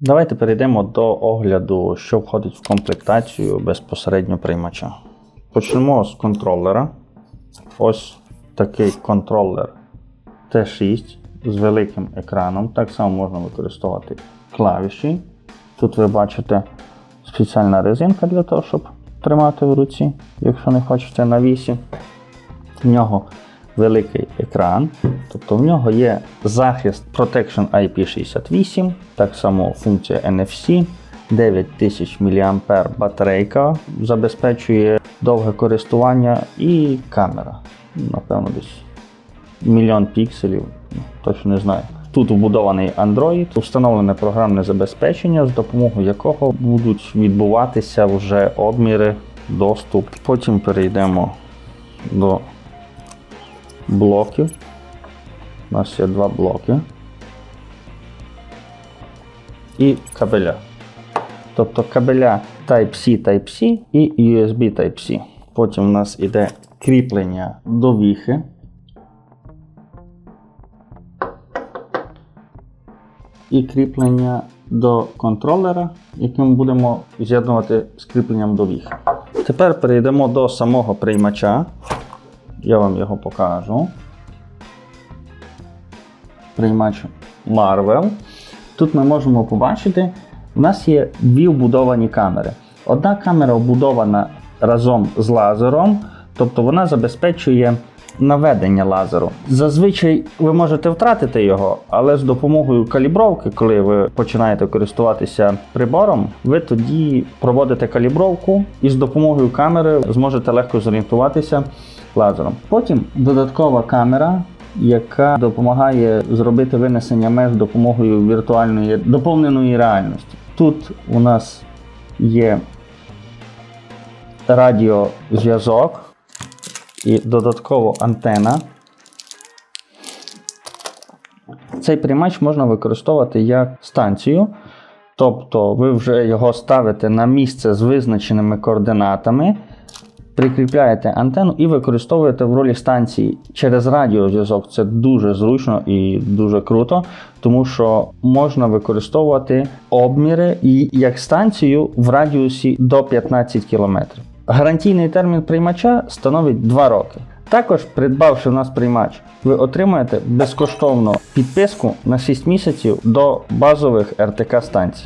Давайте перейдемо до огляду, що входить в комплектацію безпосередньо приймача. Почнемо з контролера. Ось такий контролер T6 з великим екраном. Так само можна використовувати клавіші. Тут ви бачите спеціальна резинка для того, щоб тримати в руці, якщо не хочете на вісі. В нього великий екран, тобто в нього є захист Protection IP68, так само функція NFC, 9000 мА батарейка забезпечує довге користування і камера. Напевно, десь мільйон пікселів, ну, точно не знаю. Тут вбудований Android, встановлене програмне забезпечення, з допомогою якого будуть відбуватися вже обміри, доступ. Потім перейдемо до блоків. У нас є два блоки. І кабеля. Тобто кабеля Type-C Type-C і USB Type-C. Потім у нас іде кріплення до віхи. І кріплення до контролера, який ми будемо з'єднувати з кріпленням до віхи. Тепер перейдемо до самого приймача. Я вам його покажу. Приймач Marvel. Тут ми можемо побачити, у нас є дві вбудовані камери. Одна камера вбудована разом з лазером, тобто вона забезпечує наведення лазеру. Зазвичай ви можете втратити його, але з допомогою калібровки, коли ви починаєте користуватися прибором, ви тоді проводите калібровку і з допомогою камери зможете легко зорієнтуватися лазером. Потім додаткова камера. Яка допомагає зробити винесення меж допомогою віртуальної доповненої реальності. Тут у нас є радіозв'язок і додатково антена. Цей приймач можна використовувати як станцію, тобто ви вже його ставите на місце з визначеними координатами, прикріпляєте антенну і використовуєте в ролі станції через радіозв'язок. Це дуже зручно і дуже круто, тому що можна використовувати обміри і як станцію в радіусі до 15 км. Гарантійний термін приймача становить 2 роки. Також, придбавши в нас приймач, ви отримаєте безкоштовно підписку на 6 місяців до базових РТК станцій.